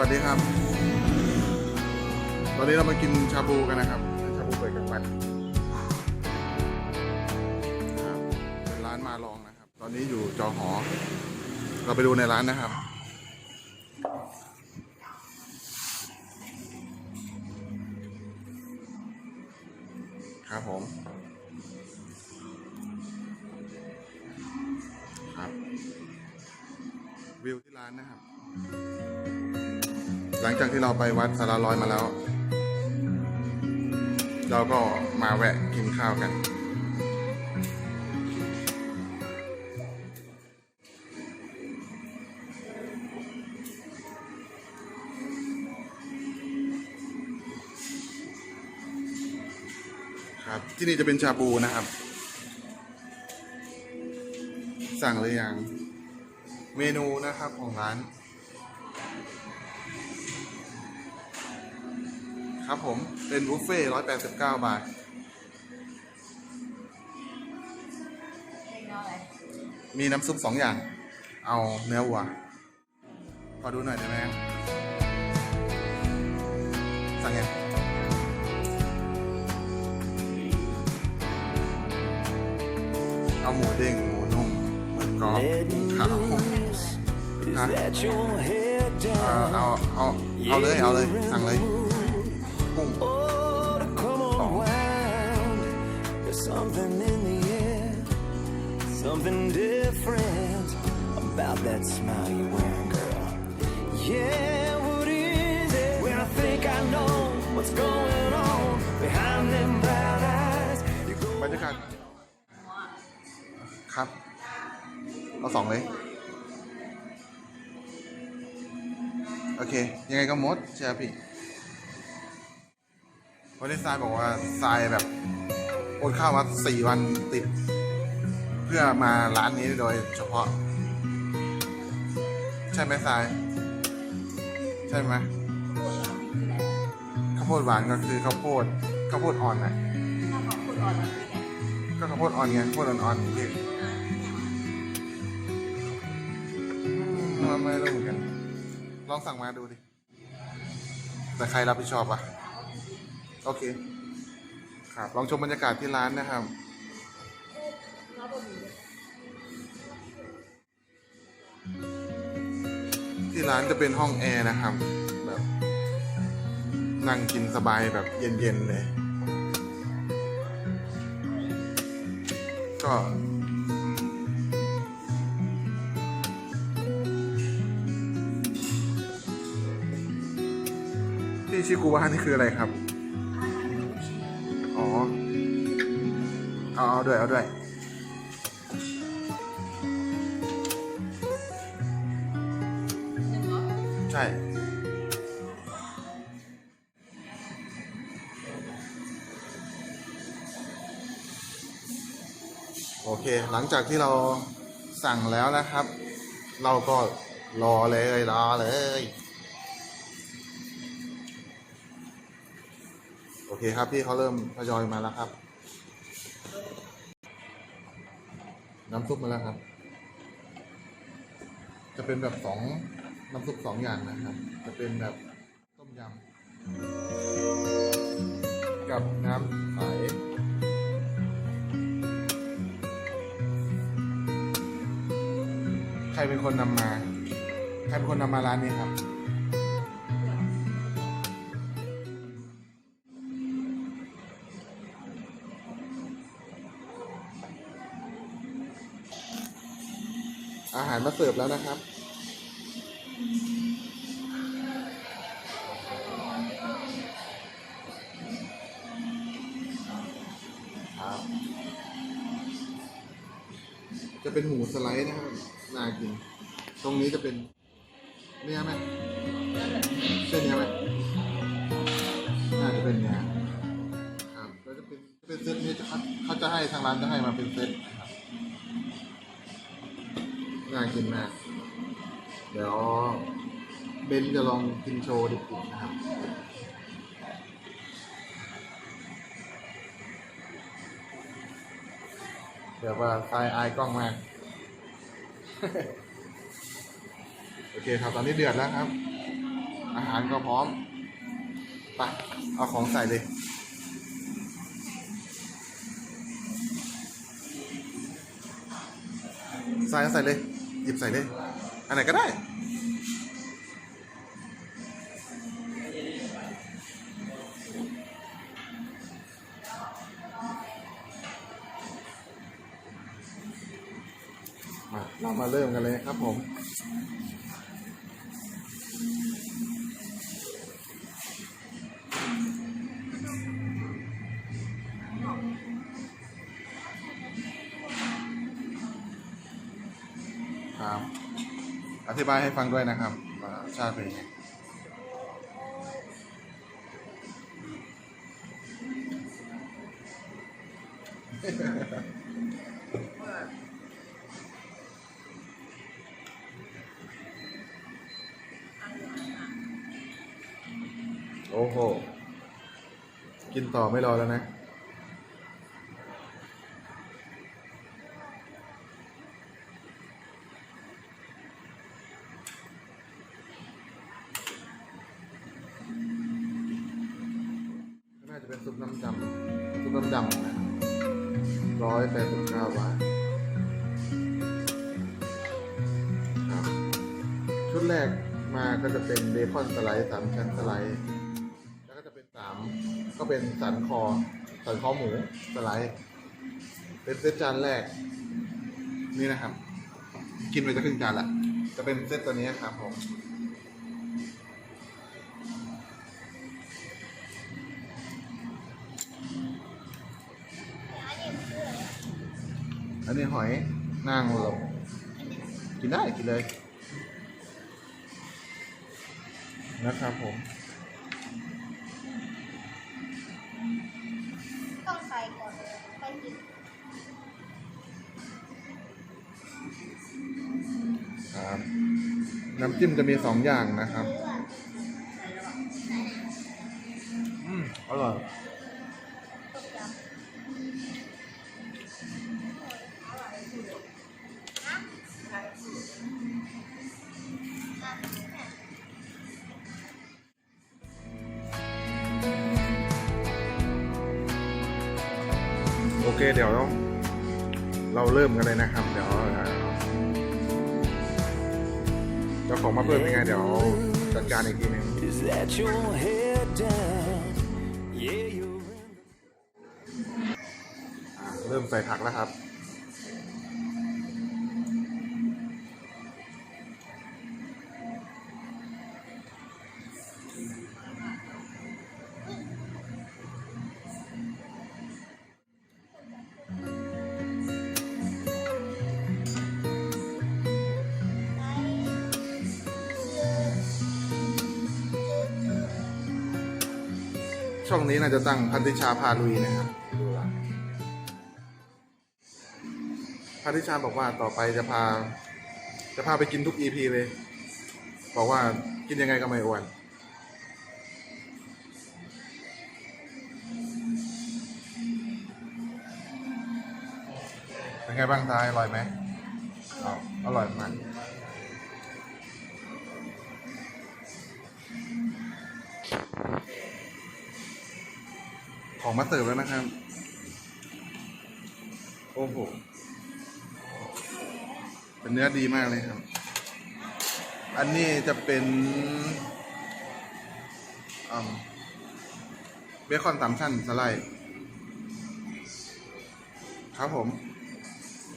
วัสดีครับ ตอนนี้เรามากินชาบูกันนะครับชาบูเปิดกันวันครับเป็นร้านมาลองนะครับ ตอนนี้อยู่จอหอ เราไปดูในร้านนะครับ ครับผม ไปวัดสารลอยมาแล้ว เราก็มาแวะกินข้าวกัน ครับ ที่นี่จะเป็นชาบูนะครับ สั่งเลยอยังเมนูนะครับของร้าน ครับผม เป็นบุฟเฟ่ร้อยแปดสิบเก้าบาท มีน้ำซุปสองอย่าง เอาเนื้อวัว ขอดูหน่อยได้ไหมสั่งยังเอาหมูเด้งหมูนุ่มหมูกรอบขาว Is that your head เอ่อ down? เอาเอาเอาเลยเอาเลยสั่งเลย something in the air, something different about that smile you're wearing, girl. Yeah, what is it? When I think I know what's going on behind them brown eyes, you go. บรรยากาศครับ เอาสองเลย โอเค ยังไงก็มดเชื่อพี่ วันนี้ทรายบอกว่าทรายแบบอนข้าวมาสี่วันติด เพื่อมาร้านนี้โดยเฉพาะ ใช่ไหมทราย ใช่ไหมข้าวโพดหวานก็คือข้าวโพดข้าวโพดอ่อนนะก็ข้าวโพดอ่อนไงข้าวโพดอ่อนๆพี่อืมไม่รู้เหมือนกัน ลองสั่งมาดูดิ แต่ใครรับผิดชอบอะ โอเค ครับลองชมบรรยากาศที่ร้านนะครับที่ร้านจะเป็นห้องแอร์นะครับ แบบนั่งกินสบายแบบเย็นๆเลย ก็ที่ชิกุวะนี่คืออะไรครับ เอาเอาด้วยเอาด้วยใช่โอเค หลังจากที่เราสั่งแล้วนะครับ เราก็รอเลยรอเลย โอเคครับพี่เขาเริ่มทยอยมาแล้วครับ น้ำซุปมาแล้วครับ จะเป็นแบบสองน้ำซุปสองอย่างนะครับ จะเป็นแบบต้มยำกับน้ำใสใครเป็นคนนำมา ใครเป็นคนนำมาร้านนี้ครับารมาเสิร์ฟแล้วนะครับ จะเป็นหมูสไลด์นะครับน่ากิน ตรงนี้จะเป็นเนื้อไหมใช่เนื้อไหมน่าจะเป็นเนื้อครับแล้วจะเป็นเป็นเซตนี้จะเขาเขาจะให้ทางร้านจะให้มาเป็นเซต น่ากินมาก เดี๋ยวเบนจะลองกินโชว์ดิบๆนะครับเดี๋ยวว่าไฟอายกล้องมาก โอเคครับตอนนี้เดือดแล้วครับ อาหารก็พร้อมไปเอาของใส่เลยใส่ก็ใส่เลย หยิบใส่เลย อันไหนก็ได้ มาเรามาเริ่มกันเลยครับผม บายให้ฟังด้วยนะครับชาติเป็นยังไงโอ้โห กินต่อไม่รอแล้วนะ เป็นเซตจานแรก นี่นะครับ กินไปจะครึ่งจานละจะเป็นเซตตัวนี้ครับผมอันนี้หอยนางรมกินได้กินเลย นะครับผม น้ำจิ้มจะมีสองอย่างนะครับอืมอร่อยโอเคเดี๋ยวเราเริ่มกันเลยนะครับาของมาเพิ่มยังไงเดี๋ยวจัดการอีกทีหนึง Is that your head down? Yeah, you're in อะเริ่มใส่ผักแล้วครับ ช่องนี้น่าจะตั้งพันธิชาพาลุยนะครับพันธิชาบอกว่าต่อไปจะพา จะพาไปกินทุก EP เลย บอกว่ากินยังไงก็ไม่อ้วนเป็นไงบ้างทายอร่อยไหมอ๋ออร่อยมาก มาเสิร์ฟแล้วนะครับ โอ้โห เป็นเนื้อดีมากเลยครับ อันนี้จะเป็นเบคอนสามชั้นสไลด์ครับผม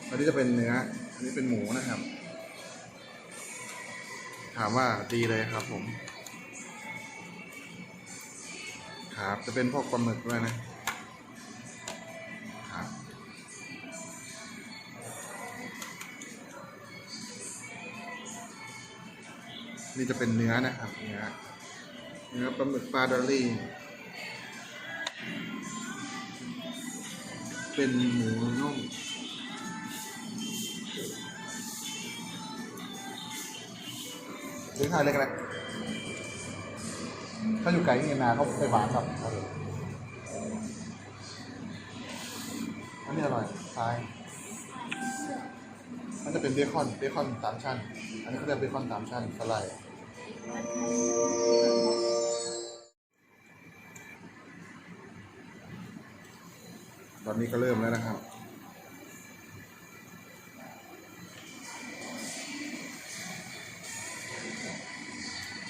อันนี้จะเป็นเนื้อ อันนี้เป็นหมูนะครับ ถามว่าดีเลยครับผม ครับ จะเป็นพวกปลาหมึกด้วยนะครับนี่จะเป็นเนื้อนะครับเนื้อเนื้อปลาหมึกปลาดอลลี่ เป็นหมูนุ่มหรือทานเล็กอะ ไรถ้าอยู่ไกลนี่นาเขาไปหวานครับบอันนี้อร่อยทายมันจะเป็นเบคอนเบคอนสามชั้น อันนี้เขาเรียกเบคอนสามชั้นสไลด์ตอนนี้ก็เริ่มแล้วนะครับ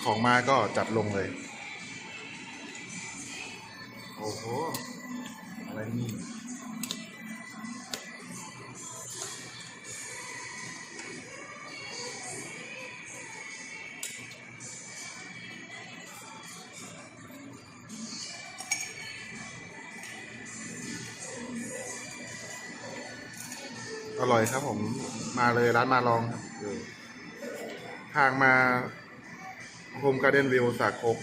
ของมาก็จัดลงเลย อ้โห อะไรนี่อร่อยครับผมมาเลยร้านมาลองครับทางมาโฮมการ์เด้นวิวสากก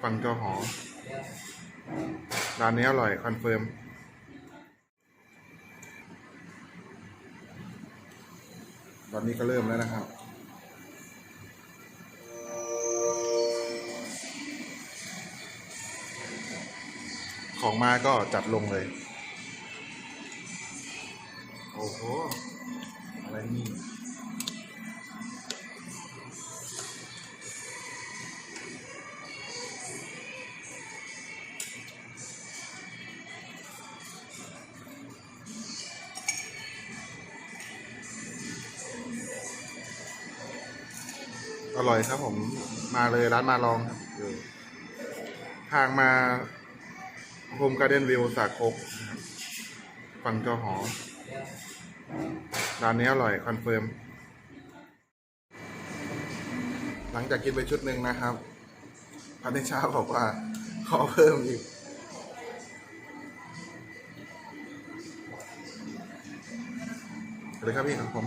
ฝั่งจอหอ ร้านนี้อร่อยคอนเฟิร์มตอนนี้ก็เริ่มแล้วนะครับของมาก็จัดลงเลย โอ้โห อะไรนี่ ร่อยครับผมมาเลยร้านมาลองครับอยู่ทางมาโฮมการ์เด้นวิวสากกฝั่งจอหอ ร้านนี้อร่อยคอนเฟิร์ม หลังจากกินไปชุดหนึ่งนะครับพันธิชาบอกว่า ขอเพิ่มอีกเลยครับพี่ครับผม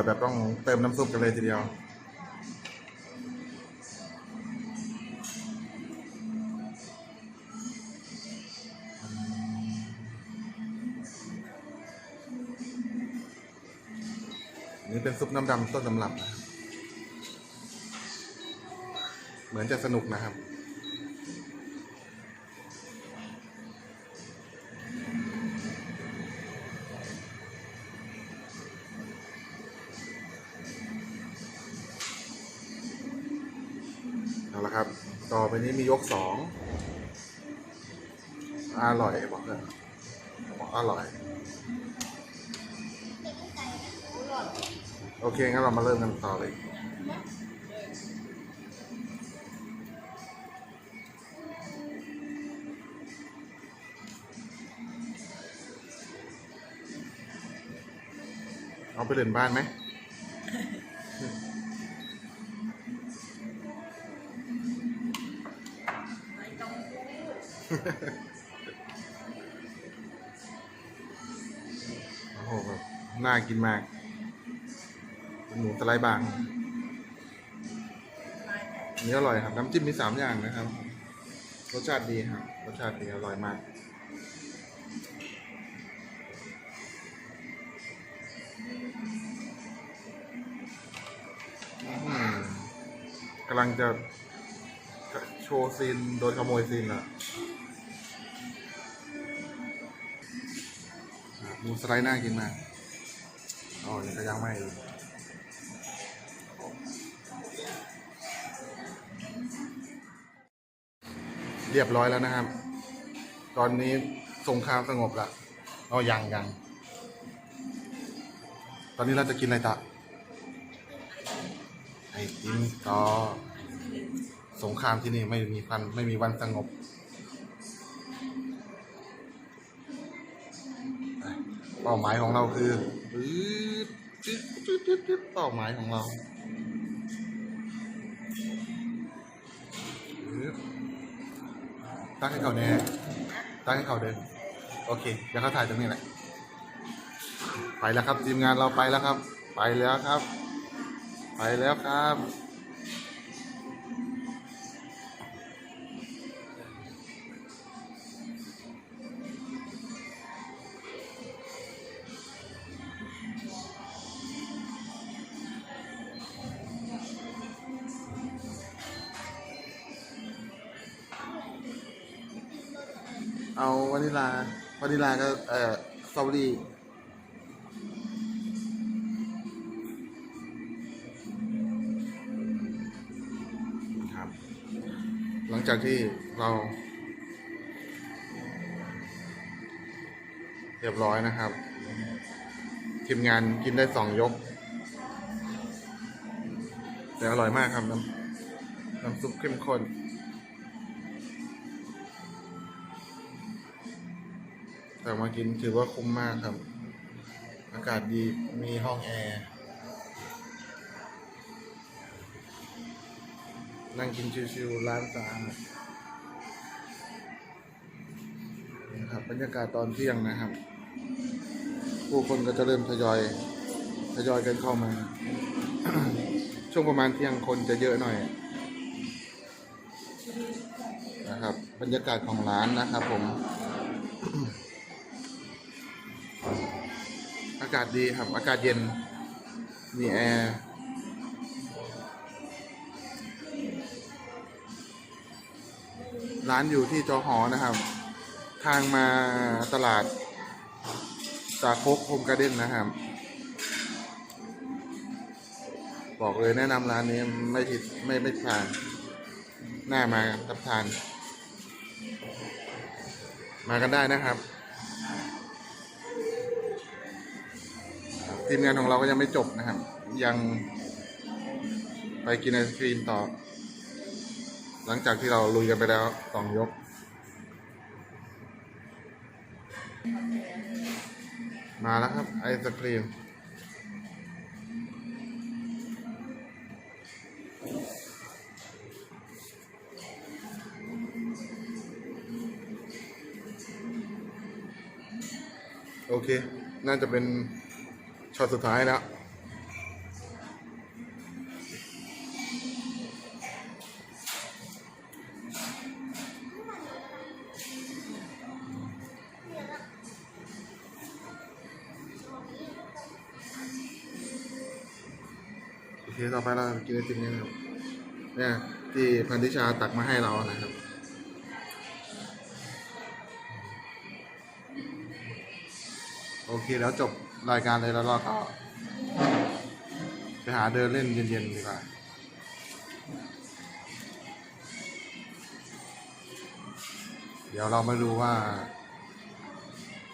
อยแบบต้องเติมน้ำซุปกันเลยทีเดียว นี่เป็นซุปน้ำดำต้นตำรับนะครับ เหมือนจะสนุกนะครับ ต่อไปนี้มียกสองอร่อยบอกเลยบอกอร่อย โอเค งั้นเรามาเริ่มกันต่อเลยเอาไปเล่นบ้านไหม โอ้โหแบบน่ากินมากหมูสไลด์บางอันนี้อร่อยครับ น้ำจิ้มมีสามอย่างนะครับ รสชาติดีครับ รสชาติดีอร่อยมากกำลังจะโชว์ซีนโดนขโมยซีนอะ หมูสไลด์น่ากินมากอ๋อนี่ก็ยังไม่อยู่เรียบร้อยแล้วนะครับ ตอนนี้สงครามสงบละเอ๋อยังยัง ตอนนี้เราจะกินอะไรต่อไอ้กินต่อสงครามที่นี่ไม่มีพันไม่มีวันสงบ ป้าหมายของเราคือปื๊ดจึ๊ดจึ๊ดจึ๊ดจึ๊ดเป้าหมายของเราปึ๊บตั้งให้เขาแน่ตั้งให้เขาเดิน โอเค เดี๋ยวเขาถ่ายตรงนี้แหละ ไปแล้วครับทีมงานเราไปแล้วครับ ไปแล้วครับ ไปแล้วครับ นิลาก็เอ่อสตรอเบอรี่ครับ หลังจากที่เรา เรียบร้อยนะครับทีมงานกินได้สองยก แต่อร่อยมากครับน้ำน้ำซุปเข้มข้น แต่มากินถือว่าคุ้มมากครับ อากาศดีมีห้องแอร์ นั่งกินชิวๆร้านสะอาดนี่ครับบรรยากาศตอนเที่ยงนะครับ ผู้คนก็จะเริ่มทยอยทยอยกันเข้ามา ช่วงประมาณเที่ยงคนจะเยอะหน่อยนะครับ บรรยากาศของร้านนะครับผมากาศดีครับ อากาศเย็น มีแอร์ร้านอยู่ที่จอหอนะครับ ทางมาตลาดสาโคกโฮมการ์เด้นนะครับ บอกเลยแนะนำร้านนี้ไม่ผิดไม่ไม่ผ่านหน้ามารับทาน มากันได้นะครับ ทีมงานของเราก็ยังไม่จบนะครับ ยังไปกินไอศครีมต่อ หลังจากที่เราลุยกันไปแล้วสองยก มาแล้วครับ ไอศครีมโอเค น่าจะเป็น ช็อตสุดท้ายแล้วโอเคต่อไปเรากินไอติมกันครับเนี่ยที่พันธิชาตักมาให้เรานะครับ โอเคแล้วจบ รายการเลยแล้วเราก็ ไปหาเดินเล่นเย็นๆดีกว่าเดี๋ยวเรามาดูว่า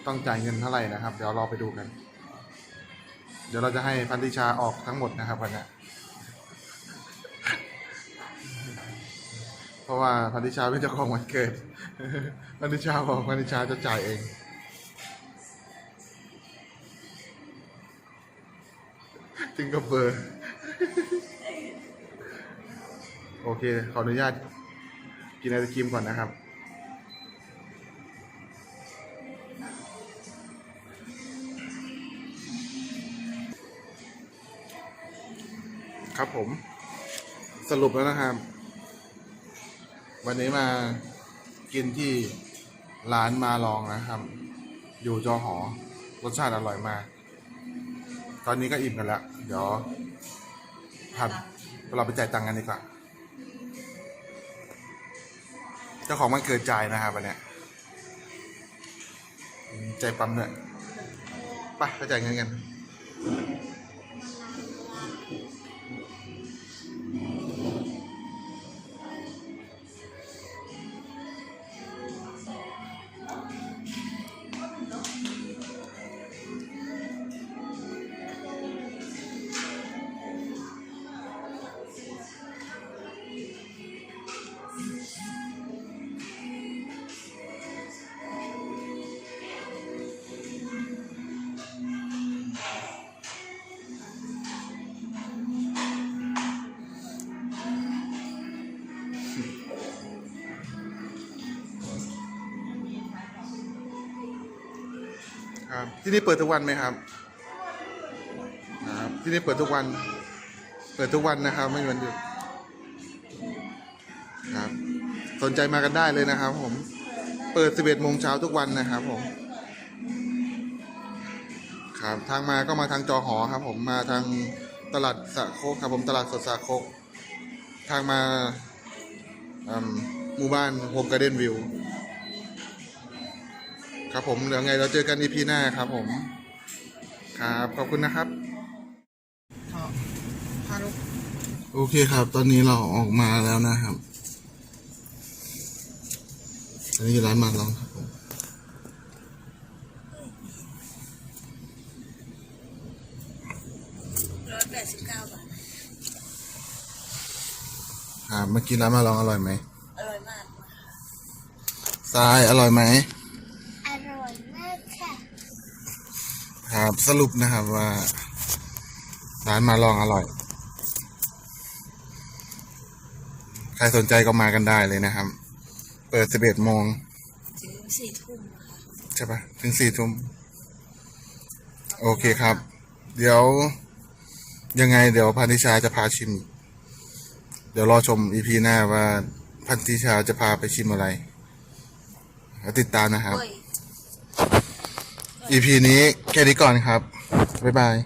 ต้องจ่ายเงินเท่าไหร่นะครับ เดี๋ยวเราไปดูกัน เดี๋ยวเราจะให้พันธิชาออกทั้งหมดนะครับวันนี้เพราะว่าพันธิชาเป็นเจ้าของวันเกิด พันธิชาบอกพันธิชาจะจ่ายเอง จึงกับเบอร์ โอเค ขออนุญาต กินไอศครีมก่อนนะครับ ครับผม สรุปแล้วนะครับ วันนี้มากินที่ร้านมาลองนะครับ อยู่จอหอ รสชาติอร่อยมาก ตอนนี้ก็อิ่มกันแล้ว เดี๋ยวผัดเราไปจ่ายตังค์กันดีกว่า เจ้าของมันเกิดจ่ายนะครับวันเนี้ยใจปั๊มเนี่ยไปไปจ่ายเงินกัน ที่นี่เปิดทุกวันไหมครับครับ ที่นี่เปิดทุกวัน เปิดทุกวันนะครับ ไม่มีวันหยุดครับ สนใจมากันได้เลยนะครับ ผม เปิด 11โมงเช้าทุกวันนะครับ ผม ครับทางมาก็มาทางจอหอครับ ผมมาทางตลาดสะโคกครับ ผมตลาดสดสะโคกทางมาหมู่บ้านโฮมการ์เด้นวิว ครับผมเดี๋ยวไงเราเจอกันอีพีหน้าครับผม ครับ ขอบคุณนะครับโอเคครับ ตอนนี้เราออกมาแล้วนะครับ อันนี้ร้านมาลองครับผมร้อยแปดสิบเก้าบาทครับเมื่อกี้ร้านมาลองอร่อยไหมอร่อยมากทรายอร่อยไหม อร่อยมากค่ะ ครับสรุปนะครับว่าร้านมาลองอร่อย ใครสนใจก็มากันได้เลยนะครับ เปิดสิบเอ็ดโมงถึงสี่ทุ่มนะคะใช่ปะถึงสี่ทุ่มโอเคครับ เดี๋ยวยังไงเดี๋ยวพันธิชาจะพาชิม เดี๋ยวรอชมอีพีหน้าว่าพันธิชาจะพาไปชิมอะไรแล้วติดตามนะครับกล้วย อีพีนี้แค่นี้ก่อนครับ บ๊ายบาย